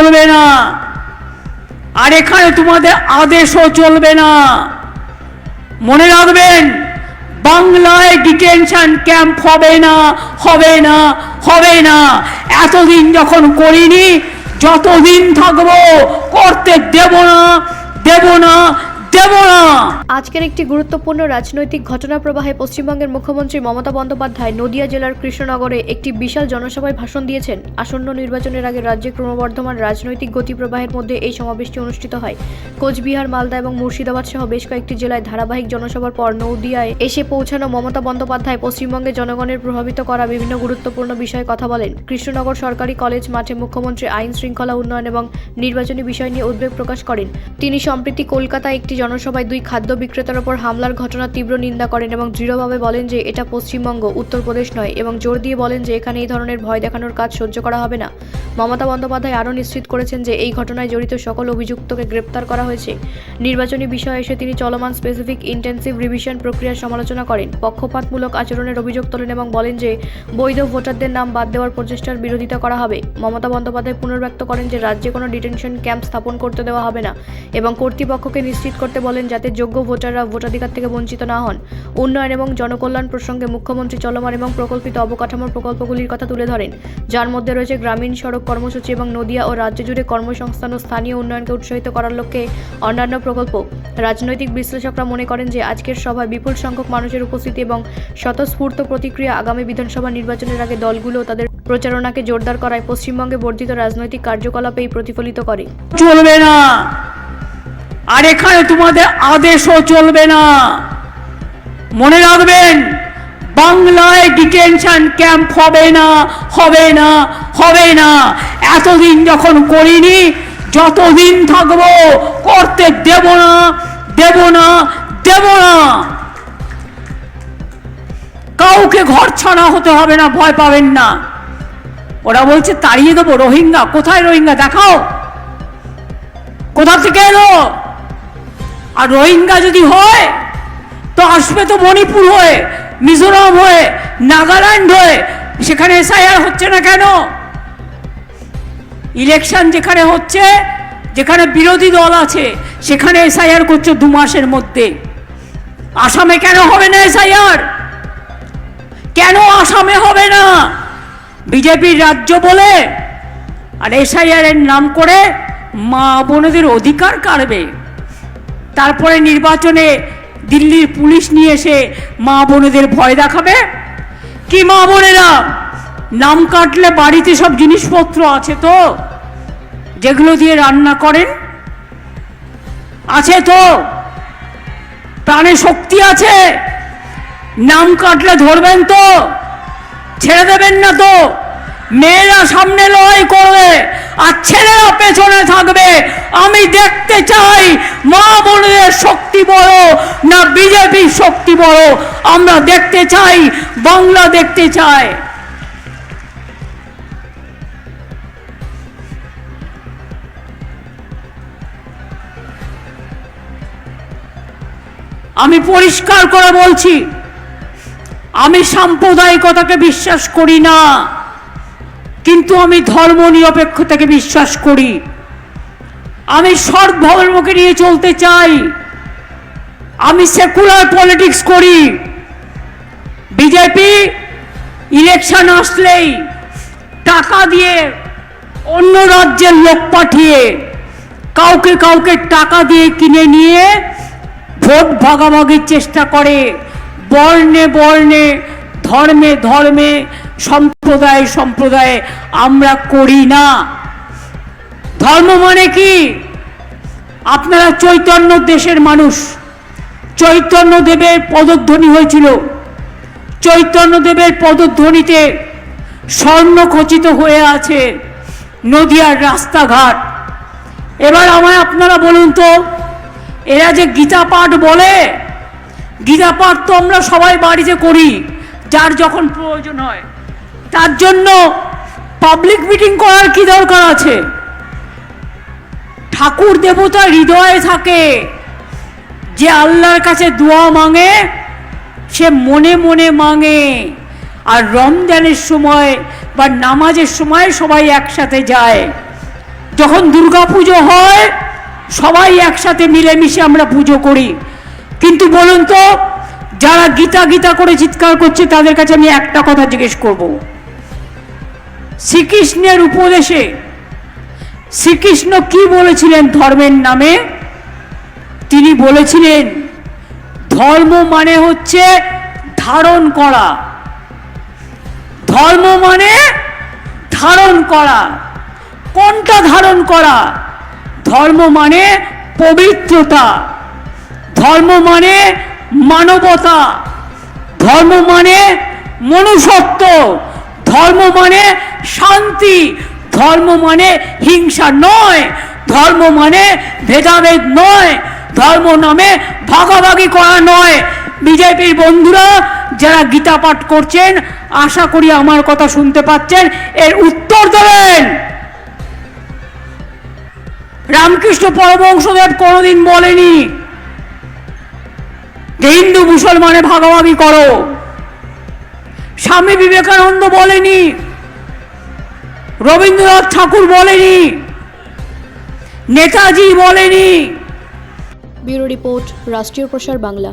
চলবে না। আর এখানে তোমাদের আদেশও চলবে না। মনে রাখবেন, বাংলায় ডিটেনশন ক্যাম্প হবে না হবে না হবে না। এতদিন যখন করিনি, যতদিন থাকব, করতে দেব না দেব না। আজকের একটি গুরুত্বপূর্ণ রাজনৈতিক ঘটনা প্রবাহে পশ্চিমবঙ্গের মুখ্যমন্ত্রী মমতা বন্দ্যোপাধ্যায় নদিয়া জেলার কৃষ্ণনগরে একটি বিশাল জনসভায় ভাষণ দিয়েছেন। আসন্ন নির্বাচনের আগে রাজ্যে ক্রমবর্ধমান রাজনৈতিক গতি প্রবাহের মধ্যে এই সমাবেশটি অনুষ্ঠিত হয়। কোচবিহার, মালদা এবং মুর্শিদাবাদ সহ বেশ কয়েকটি জেলায় ধারাবাহিক জনসভার পর নদিয়ায় এসে পৌঁছানো মমতা বন্দ্যোপাধ্যায় পশ্চিমবঙ্গের জনগণের প্রভাবিত করা বিভিন্ন গুরুত্বপূর্ণ বিষয়ে কথা বলেন। কৃষ্ণনগর সরকারি কলেজ মাঠে মুখ্যমন্ত্রী আইন শৃঙ্খলা উন্নয়ন এবং নির্বাচনী বিষয় নিয়ে উদ্বেগ প্রকাশ করেন। তিনি সম্প্রতি কলকাতায় একটি জনসভায় দুই খাদ্য বিক্রেতার ওপর হামলার ঘটনার তীব্র নিন্দা করেন এবং দৃঢ়ভাবে বলেন যে এটা পশ্চিমবঙ্গ, উত্তরপ্রদেশ নয় এবং জোর দিয়ে বলেন যে এখানে এই ধরনের ভয় দেখানোর কাজ সহ্য করা হবে না। মমতা বন্দ্যোপাধ্যায় আরও নিশ্চিত করেছেন যে এই ঘটনায় জড়িত সকল অভিযুক্তকে গ্রেপ্তার করা হয়েছে। নির্বাচনী বিষয়ে এসে তিনি চলমান স্পেসিফিক ইন্টেন্সিভ রিভিশন প্রক্রিয়ার সমালোচনা করেন। পক্ষপাতমূলক আচরণের অভিযোগ তোলেন এবং বলেন যে বৈধ ভোটারদের নাম বাদ দেওয়ার প্রচেষ্টার বিরোধিতা করা হবে। মমতা বন্দ্যোপাধ্যায় পুনর্ব্যক্ত করেন যে রাজ্যে কোনো ডিটেনশন ক্যাম্প স্থাপন করতে দেওয়া হবে না এবং কর্তৃপক্ষকে নিশ্চিত করতে বলেন যাতে যোগ্য ভোটাররা ভোটাধিকার থেকে বঞ্চিত না হন। উন্নয়ন এবং জনকল্যাণ প্রসঙ্গে মুখ্যমন্ত্রী চলমান এবং প্রকল্পিত অবকাঠামোর প্রকল্পগুলির কথা তুলে ধরেন। যার মধ্যে রয়েছে গ্রামীণ সড়ক কর্মসূচি এবং নদিয়া ও রাজ্য জুড়ে কর্মসংস্থান ও স্থানীয় উন্নয়নকে উৎসাহিত করার লক্ষ্যে অন্যান্য প্রকল্প। রাজনৈতিক বিশ্লেষকরা মনে করেন যে আজকের সভায় বিপুল সংখ্যক মানুষের উপস্থিতি এবং স্বতঃস্ফূর্ত প্রতিক্রিয়া আগামী বিধানসভা নির্বাচনের আগে দলগুলো তাদের প্রচারণাকে জোরদার করায় পশ্চিমবঙ্গে বর্ধিত রাজনৈতিক কার্যকলাপেই প্রতিফলিত করে। চলবে না। আর এখানে তোমাদের আদেশও চলবে না। মনে রাখবেন, বাংলায় ডিটেনশন ক্যাম্প হবে না হবে না হবে না। এতদিন যখন করিনি, যতদিন থাকব, করতে দেব না দেব না দেব না। কাউকে ঘর ছাড়া হতে হবে না, ভয় পাবেন না। ওরা বলছে, তাড়িয়ে দেবো, রোহিঙ্গা, কোথায় রোহিঙ্গা? দেখাও। কোথা থেকে এলো? আর রোহিঙ্গা যদি হয়, তো আসবে তো মণিপুর হয়ে, মিজোরাম হয়ে, নাগাল্যান্ড হয়ে, সেখানে এসআইআর হচ্ছে না কেন? ইলেকশন যেখানে হচ্ছে, যেখানে বিরোধী দল আছে, সেখানে এসআইআর করছে দু মাসের মধ্যে। আসামে কেন হবে না এসআইআর? কেন আসামে হবে না? বিজেপির রাজ্য বলে, আর এসআইআর এর নাম করে মা বোনদের অধিকার কাড়বে। তারপরে নির্বাচনে দিল্লির পুলিশ নিয়ে এসে মা বোনেদের ভয় দেখাবে? কি মা বোনেরা? নাম কাটলে বাড়িতে সব জিনিসপত্র আছে তো? যেগুলো দিয়ে রান্না করেন? আছে তো? প্রাণে শক্তি আছে? নাম কাটলে ধরবেন তো? ছেড়ে দেবেন না তো? মেয়েরা সামনে লড়াই করবে আর ছেলেরা পেছনে থাকবে। আমি দেখতে চাই মা বোনদের শক্তি বড় না বিজেপির শক্তি বড়। আমরা দেখতে চাই, বাংলা দেখতে চাই। আমি পরিষ্কার করে বলছি, আমি সাম্প্রদায়িকতাকে বিশ্বাস করি না। কিন্তু আমি ধর্ম নিরপেক্ষতাকে বিশ্বাস করি। আমি সৎ ধর্মকে নিয়ে চলতে চাই। আমি সেকুলার পলিটিক্স করি। বিজেপি ইলেকশন আসলেই টাকা দিয়ে অন্য রাজ্যের লোক পাঠিয়ে কাউকে কাউকে টাকা দিয়ে কিনে নিয়ে ভোট ভাগাভাগির চেষ্টা করে। বর্ণে বর্ণে, ধর্মে ধর্মে সম্প্রদায়, সম্প্রদায়ে আমরা করি না। ধর্ম মানে কি? আপনারা চৈতন্য দেশের মানুষ। চৈতন্য দেবের পদধ্বনি হয়েছিল। চৈতন্য দেবের পদধ্বনিতে স্বর্ণ খচিত হয়ে আছে নদিয়ার রাস্তাঘাট। এবার আমায় আপনারা বলুন তো, এরা যে গীতা পাঠ বলে, গীতা পাঠ তো আমরা সবাই বাড়িতে করি, যার যখন প্রয়োজন হয়। তার জন্য পাবলিক মিটিং করার কি দরকার আছে? ঠাকুর দেবতা হৃদয়ে থাকে। যে আল্লাহর কাছে দোয়া মাঙে, সে মনে মনে মাঙে। আর রমজানের সময় বা নামাজের সময় সবাই একসাথে যায়। যখন দুর্গা পুজো হয়, সবাই একসাথে মিলেমিশে আমরা পুজো করি। কিন্তু বলুন তো, যারা গীতা গীতা করে চিৎকার করছে, তাদের কাছে আমি একটা কথা জিজ্ঞেস করব। শ্রীকৃষ্ণের উপদেশে শ্রীকৃষ্ণ কি বলেছিলেন ধর্মের নামে? তিনি বলেছিলেন, ধর্ম মানে হচ্ছে ধারণ করা। ধর্ম মানে ধারণ করা। কোনটা ধারণ করা? ধর্ম মানে পবিত্রতা। ধর্ম মানে মানবতা। ধর্ম মানে মনুষ্যত্ব। ধর্ম মানে শান্তি। ধর্ম মানে হিংসা নয়। ধর্ম মানে ভেদাভেদ নয়। ধর্ম নামে ভাগাভাগি করা নয়। বিজেপির বন্ধুরা যারা গীতা পাঠ করছেন, আশা করি আমার কথা শুনতে পাচ্ছেন। এর উত্তর দেবেন। রামকৃষ্ণ পরমহংসদেব কোনোদিন বলেনি যে হিন্দু মুসলমানে ভাগাভাগি করো। স্বামী বিবেকানন্দ বলেনি রবীন্দ্রনাথ ঠাকুর বলেনি নেতাজি বলেনি। ব্যুরো রিপোর্ট রাষ্ট্রীয় প্রসার বাংলা।